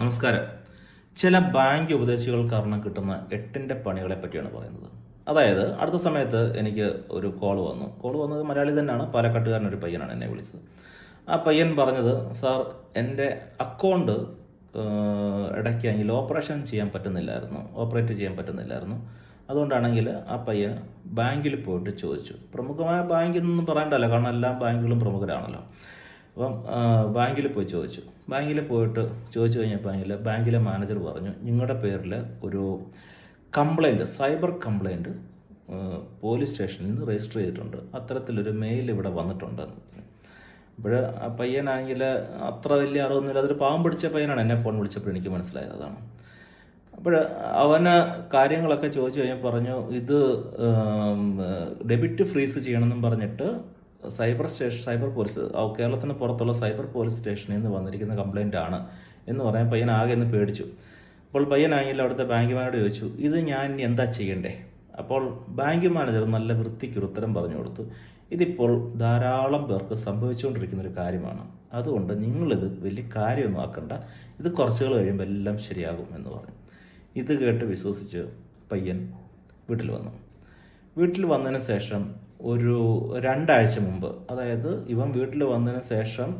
നമസ്കാരം. ചില ബാങ്ക് ഉപദേശികൾ കാരണം കിട്ടുന്ന എട്ടിന്റെ പണികളെ പറ്റിയാണ് പറയുന്നത്. അതായത് അടുത്ത സമയത്ത് എനിക്ക് ഒരു കോൾ വന്നു. കോൾ വന്നത് മലയാളി തന്നെയാണ്. പാലക്കാട്ടുകാരൻ ഒരു പയ്യനാണ് എന്നെ വിളിച്ചത്. ആ പയ്യൻ പറഞ്ഞത് സാർ എന്റെ അക്കൗണ്ട് ഇടയ്ക്കാണെങ്കിൽ ഓപ്പറേഷൻ ചെയ്യാൻ പറ്റുന്നില്ലായിരുന്നു. ഓപ്പറേറ്റ് ചെയ്യാൻ പറ്റുന്നില്ലായിരുന്നു. അതുകൊണ്ടാണെങ്കിൽ ആ പയ്യൻ ബാങ്കിൽ പോയിട്ട് ചോദിച്ചു. പ്രമുഖമായ ബാങ്കിൽ നിന്നും പറയണ്ടല്ലോ. കാരണം എല്ലാ ബാങ്കുകളും പ്രമുഖരാണല്ലോ. അപ്പം ബാങ്കിൽ പോയി ചോദിച്ചു. ബാങ്കിൽ പോയിട്ട് ചോദിച്ചു കഴിഞ്ഞപ്പോൾ ബാങ്കിലെ മാനേജർ പറഞ്ഞു നിങ്ങളുടെ പേരിൽ ഒരു കംപ്ലൈന്റ് സൈബർ കംപ്ലൈന്റ് പോലീസ് സ്റ്റേഷനിൽ നിന്ന് രജിസ്റ്റർ ചെയ്തിട്ടുണ്ട്. അത്തരത്തിലൊരു മെയിൽ ഇവിടെ വന്നിട്ടുണ്ട് അപ്പോൾ ആ പയ്യനാണെങ്കിൽ അത്ര വലിയ അറിവൊന്നുമില്ല. അതൊരു പാവം പിടിച്ച പയ്യനാണ് എന്നെ ഫോൺ വിളിച്ചപ്പോൾ എനിക്ക് മനസ്സിലായത് അതാണ്. അപ്പോൾ അവന് കാര്യങ്ങളൊക്കെ ചോദിച്ചു കഴിഞ്ഞാൽ പറഞ്ഞു ഇത് ഡെബിറ്റ് ഫ്രീസ് ചെയ്യണമെന്നും പറഞ്ഞിട്ട് സൈബർ സ്റ്റേഷൻ സൈബർ പോലീസ് കേരളത്തിന് പുറത്തുള്ള സൈബർ പോലീസ് സ്റ്റേഷനിൽ നിന്ന് വന്നിരിക്കുന്ന കംപ്ലൈന്റ് ആണ് എന്ന് പറയാൻ പയ്യൻ ആകെ ഒന്ന് പേടിച്ചു. അപ്പോൾ പയ്യൻ പയ്യനാണെങ്കിൽ അവിടുത്തെ ബാങ്ക് മാനേജർ ചോദിച്ചു ഇത് ഞാൻ എന്താ ചെയ്യണ്ടേ? അപ്പോൾ ബാങ്ക് മാനേജർ നല്ല വൃത്തിക്ക് ഉത്തരം പറഞ്ഞു കൊടുത്തു. ഇതിപ്പോൾ ധാരാളം പേർക്ക് സംഭവിച്ചുകൊണ്ടിരിക്കുന്ന ഒരു കാര്യമാണ്. അതുകൊണ്ട് നിങ്ങളിത് വലിയ കാര്യമൊന്നും ആക്കണ്ട. ഇത് കുറച്ചുകൾ കഴിയുമ്പോൾ എല്ലാം ശരിയാകും എന്ന് പറഞ്ഞു. ഇത് കേട്ട് വിശ്വസിച്ച് പയ്യൻ വീട്ടിൽ വന്നു. വീട്ടിൽ വന്നതിന് ശേഷം ഒരു രണ്ടാഴ്ച മുമ്പ് അതായത് ഇവൻ വീട്ടിൽ വന്നതിന് ശേഷം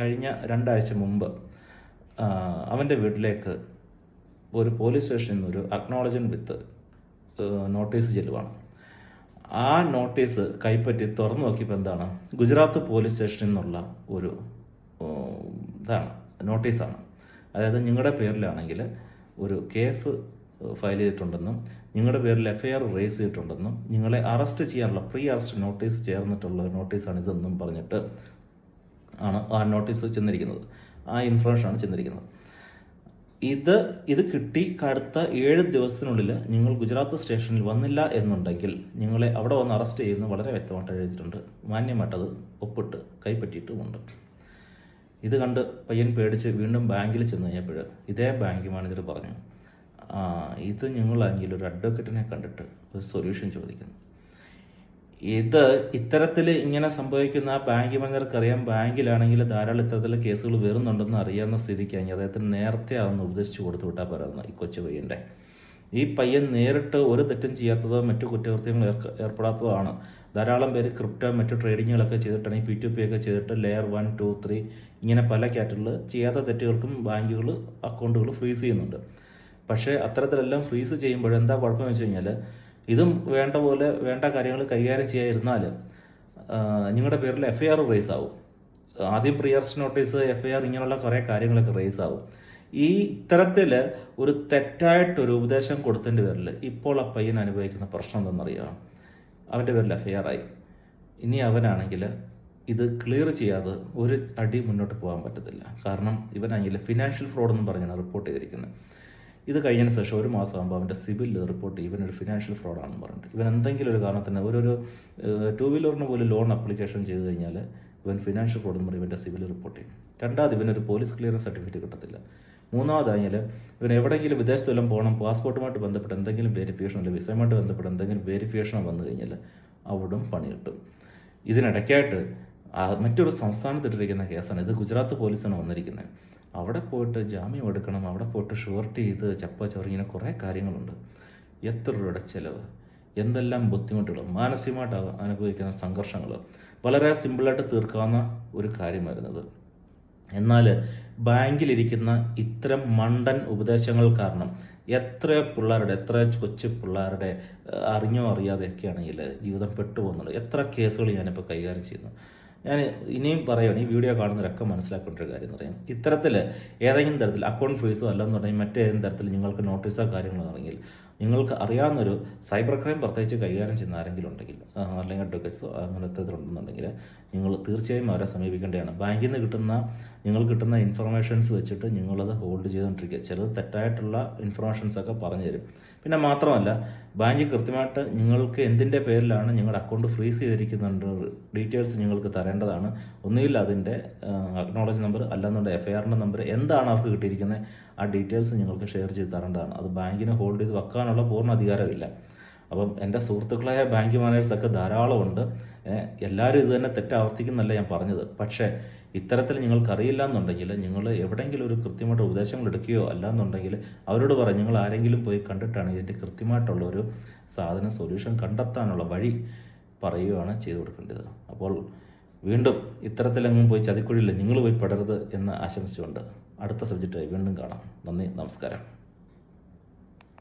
കഴിഞ്ഞ രണ്ടാഴ്ച മുമ്പ് അവന്റെ വീട്ടിലേക്ക് ഒരു പോലീസ് സ്റ്റേഷനിൽ നിന്ന് ഒരു അക്നോളജ്മെന്റ് വിത്ത് നോട്ടീസ് ചെല്ലുവാണ്. ആ നോട്ടീസ് കൈപ്പറ്റി തുറന്നു നോക്കിയപ്പോൾ എന്താണ്? ഗുജറാത്ത് പോലീസ് സ്റ്റേഷനിൽ നിന്നുള്ള ഒരു ഇതാണ് നോട്ടീസാണ് അതായത് നിങ്ങളുടെ പേരിലാണെങ്കിൽ ഒരു കേസ് ഫയൽ ചെയ്തിട്ടുണ്ടെന്നും നിങ്ങളുടെ പേരിൽ എഫ്ഐആർ റേസ് ചെയ്തിട്ടുണ്ടെന്നും നിങ്ങളെ അറസ്റ്റ് ചെയ്യാനുള്ള പ്രീ അറസ്റ്റ് നോട്ടീസ് ചേർന്നിട്ടുള്ള നോട്ടീസാണ് ഇതെന്നും പറഞ്ഞിട്ട് ആണ് ആ നോട്ടീസ് ചെന്നിരിക്കുന്നത്. ആ ഇൻഫർമേഷനാണ് ചെന്നിരിക്കുന്നത്. ഇത് ഇത് കിട്ടി അടുത്ത ഏഴ് ദിവസത്തിനുള്ളിൽ നിങ്ങൾ ഗുജറാത്ത് സ്റ്റേഷനിൽ വന്നില്ല എന്നുണ്ടെങ്കിൽ നിങ്ങളെ അവിടെ വന്ന് അറസ്റ്റ് ചെയ്യുന്ന വളരെ വ്യക്തമായിട്ട് എഴുതിയിട്ടുണ്ട്. മാന്യമായിട്ടത് ഒപ്പിട്ട് കൈപ്പറ്റിയിട്ടുമുണ്ട്. ഇത് കണ്ട് പയ്യൻ പേടിച്ച് വീണ്ടും ബാങ്കിൽ ചെന്ന് കഴിഞ്ഞപ്പോൾ ഇതേ ബാങ്ക് മാനേജർ പറഞ്ഞു "ആ, ഇത് അല്ലെങ്കിൽ ഒരു അഡ്വക്കറ്റിനെ കണ്ടിട്ട് ഒരു സൊല്യൂഷൻ ചോദിക്കുന്നു. ഇത് ഇത്തരത്തിൽ ഇങ്ങനെ സംഭവിക്കുന്ന ബാങ്ക് മാനേജർക്ക് അറിയാം ബാങ്കിലാണെങ്കിൽ ധാരാളം ഇത്തരത്തിൽ കേസുകൾ വരുന്നുണ്ടെന്ന് അറിയാവുന്ന സ്ഥിതിക്കാണെങ്കിൽ അദ്ദേഹത്തിന് നേരത്തെ അതൊന്ന് ഉപദേശിച്ചു കൊടുത്തു വിട്ടാൽ പോരായിരുന്നു ഈ കൊച്ചു പയ്യന്റെ. ഈ പയ്യൻ നേരിട്ട് ഒരു തെറ്റും ചെയ്യാത്തതോ മറ്റു കുറ്റകൃത്യങ്ങൾ ഏർപ്പെടാത്തതാണ് ധാരാളം പേര് ക്രിപ്റ്റോ മറ്റു ട്രേഡിങ്ങുകളൊക്കെ ചെയ്തിട്ടാണ് ഈ പി ടു പി ഒക്കെ ചെയ്തിട്ട് ലെയർ വൺ ടു ത്രീ ഇങ്ങനെ പല കാറ്റഗറികൾ ചെയ്യാത്ത തെറ്റുകൾക്കും ബാങ്കുകൾ അക്കൗണ്ടുകൾ ഫ്രീസ് ചെയ്യുന്നുണ്ട്. പക്ഷേ അത്തരത്തിലെല്ലാം ഫ്രീസ് ചെയ്യുമ്പോൾ എന്താ കുഴപ്പമെന്ന് വെച്ച് കഴിഞ്ഞാൽ ഇതും വേണ്ട പോലെ വേണ്ട കാര്യങ്ങൾ കൈകാര്യം ചെയ്യാതിരുന്നാൽ നിങ്ങളുടെ പേരിൽ എഫ് ഐ ആർ റേസ് ആവും. ആദ്യം priors notice F I R ഇങ്ങനെയുള്ള കുറേ കാര്യങ്ങളൊക്കെ റേസ് ആവും. ഈ ഇത്തരത്തിൽ ഒരു തെറ്റായിട്ടൊരു ഉപദേശം കൊടുത്തതിന്റെ പേരിൽ ഇപ്പോൾ ആ പയ്യൻ അനുഭവിക്കുന്ന പ്രശ്നം എന്തെന്നറിയാം അവന്റെ പേരിൽ എഫ് ഐ ആർ ആയി. ഇനി അവനാണെങ്കിൽ ഇത് ക്ലിയർ ചെയ്യാതെ ഒരു അടി മുന്നോട്ട് പോകാൻ പറ്റത്തില്ല. കാരണം ഇവനാണെങ്കിൽ ഫിനാൻഷ്യൽ ഫ്രോഡ് എന്ന് പറഞ്ഞാണ് റിപ്പോർട്ട് ചെയ്തിരിക്കുന്നത്. ഇത് കഴിഞ്ഞതിന് ശേഷം ഒരു മാസമാകുമ്പോൾ അവന്റെ സിവിൽ റിപ്പോർട്ട് ഇവൻ ഒരു ഫിനാൻഷ്യൽ ഫ്രോഡാണെന്ന് പറഞ്ഞിട്ട് ഇവൻ എന്തെങ്കിലും ഒരു കാരണത്തിന് ഒരു ഒരു ടു വീലറിന് പോലും ലോൺ അപ്ലിക്കേഷൻ ചെയ്ത് കഴിഞ്ഞാൽ ഇവൻ ഫിനാൻഷ്യൽ ഫ്രോഡ് എന്ന് പറയും ഇവന്റെ സിബിൽ റിപ്പോർട്ട് ചെയ്യും. രണ്ടാമത് ഇവനൊരു പോലീസ് ക്ലിയറൻസ് സർട്ടിഫിക്കറ്റ് കിട്ടത്തില്ല. മൂന്നാമതായാൽ ഇവൻ എവിടെയെങ്കിലും വിദേശത്ത് വല്ലതും പോകണം പാസ്പോർട്ടുമായിട്ട് ബന്ധപ്പെട്ട് എന്തെങ്കിലും വെരിഫിക്കേഷൻ അല്ലെങ്കിൽ വിസയുമായിട്ട് ബന്ധപ്പെട്ട് എന്തെങ്കിലും വെരിഫിക്കേഷനോ വന്നു കഴിഞ്ഞാൽ അവിടും പണി കിട്ടും. ഇതിനിടയ്ക്കായിട്ട് മറ്റൊരു സംസ്ഥാനത്തിട്ടിരിക്കുന്ന കേസാണ്. ഇത് ഗുജറാത്ത് പോലീസാണ് വന്നിരിക്കുന്നത്. അവിടെ പോയിട്ട് ജാമ്യം എടുക്കണം അവിടെ പോയിട്ട് ഷുവർട്ടി ചെയ്ത് ചപ്പ ചോറി കുറേ കാര്യങ്ങളുണ്ട്. എത്ര രൂപയുടെ ചിലവ്? എന്തെല്ലാം ബുദ്ധിമുട്ടുകൾ? മാനസികമായിട്ട് അനുഭവിക്കുന്ന സംഘർഷങ്ങൾ. വളരെ സിമ്പിളായിട്ട് തീർക്കാവുന്ന ഒരു കാര്യമായിരുന്നത് എന്നാൽ ബാങ്കിലിരിക്കുന്ന ഇത്തരം മണ്ടൻ ഉപദേശങ്ങൾ കാരണം എത്ര പിള്ളേരുടെ എത്ര കൊച്ചു പിള്ളേരുടെ അറിഞ്ഞോ അറിയാതെയൊക്കെയാണെങ്കിൽ ജീവിതം പെട്ടുപോകുന്നുണ്ട് എത്ര കേസുകൾ ഞാനിപ്പോൾ കൈകാര്യം ചെയ്യുന്നു. ഞാൻ ഇനിയും പറയുകയാണ് ഈ വീഡിയോ കാണുന്നവരൊക്കെ മനസ്സിലാക്കേണ്ട ഒരു കാര്യം എന്ന് പറയാം. ഇത്തരത്തിൽ ഏതെങ്കിലും തരത്തിൽ അക്കൗണ്ട് ഫ്രീസോ അല്ലെന്നുണ്ടെങ്കിൽ മറ്റേതെങ്കിലും തരത്തിൽ നിങ്ങൾക്ക് നോട്ടീസോ കാര്യങ്ങളോ ആണെങ്കിൽ നിങ്ങൾക്ക് അറിയാവുന്നൊരു സൈബർ ക്രൈം പ്രത്യേകിച്ച് കൈകാര്യം ചെയ്യുന്ന ആരെങ്കിലും ഉണ്ടെങ്കിൽ അല്ലെങ്കിൽ അഡ്വക്കേറ്റ്സോ അങ്ങനത്തെ ഇതിലുണ്ടെന്നുണ്ടെങ്കിൽ നിങ്ങൾ തീർച്ചയായും അവരെ സമീപിക്കേണ്ടതാണ്. ബാങ്കിൽ നിന്ന് കിട്ടുന്ന നിങ്ങൾ കിട്ടുന്ന ഇൻഫർമേഷൻസ് വെച്ചിട്ട് നിങ്ങളത് ഹോൾഡ് ചെയ്തുകൊണ്ടിരിക്കുക. ചിലത് തെറ്റായിട്ടുള്ള ഇൻഫർമേഷൻസൊക്കെ പറഞ്ഞു തരും. പിന്നെ മാത്രമല്ല ബാങ്ക് കൃത്യമായിട്ട് നിങ്ങൾക്ക് എന്തിന്റെ പേരിലാണ് നിങ്ങളുടെ അക്കൗണ്ട് ഫ്രീസ് ചെയ്തിരിക്കുന്നുണ്ട് ഡീറ്റെയിൽസ് നിങ്ങൾക്ക് തരേണ്ടതാണ്. ഒന്നുകിൽ അതിന്റെ അക്നോളജ് നമ്പർ അല്ലാന്നുണ്ട് എഫ് ഐ ആറിന്റെ നമ്പർ എന്താണ് അവർക്ക് കിട്ടിയിരിക്കുന്നത്? ആ ഡീറ്റെയിൽസ് നിങ്ങൾക്ക് ഷെയർ ചെയ്ത് തരേണ്ടതാണ്. അത് ബാങ്കിനെ ഹോൾഡ് ചെയ്ത് വെക്കാനുള്ള പൂർണ അധികാരമില്ല. അപ്പം എന്റെ സുഹൃത്തുക്കളായ ബാങ്ക് മാനേജേഴ്സൊക്കെ ധാരാളമുണ്ട്. എല്ലാവരും ഇത് തന്നെ തെറ്റാവർത്തിക്കുന്നല്ല ഞാൻ പറഞ്ഞത്. പക്ഷേ ഇത്തരത്തിൽ നിങ്ങൾക്കറിയില്ല എന്നുണ്ടെങ്കിൽ നിങ്ങൾ എവിടെയെങ്കിലും ഒരു കൃത്യമായിട്ട് ഉപദേശങ്ങൾ എടുക്കുകയോ അല്ലാന്നുണ്ടെങ്കിൽ അവരോട് പറയും നിങ്ങൾ ആരെങ്കിലും പോയി കണ്ടിട്ടാണ് ഇതിന്റെ കൃത്യമായിട്ടുള്ള ഒരു സാധന സൊല്യൂഷൻ കണ്ടെത്താനുള്ള വഴി പറയുകയാണ് ചെയ്തു കൊടുക്കേണ്ടത്. അപ്പോൾ വീണ്ടും ഇത്തരത്തിലെങ്ങും പോയി ചതിക്കുഴിയില്ല നിങ്ങൾ പോയി പെടരുത് എന്ന് ആശംസിച്ചുകൊണ്ട് അടുത്ത സബ്ജക്റ്റായി വീണ്ടും കാണാം. നന്ദി നമസ്കാരം.